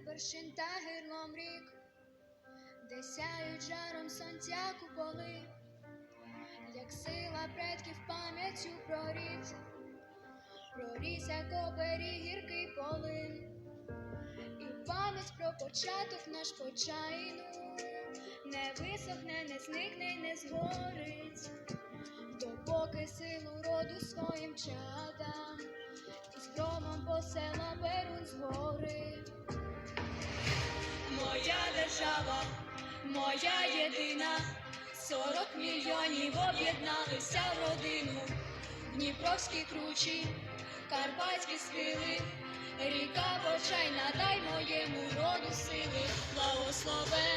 вершин та гирлом рік, де сяють жаром сонця куполи, як сила предків пам'яттю проріс, проріс, як оберіг гіркий полин, і пам'ять про початок наш почайну. Не висохне, не зникне й не згорить, допоки силу роду своїм чадам, і з громом держава, моя єдина, сорок мільйонів об'єдналися в родину, Дніпровські кручі, Карпатські схили, ріка почайна, дай моєму роду сили, благословен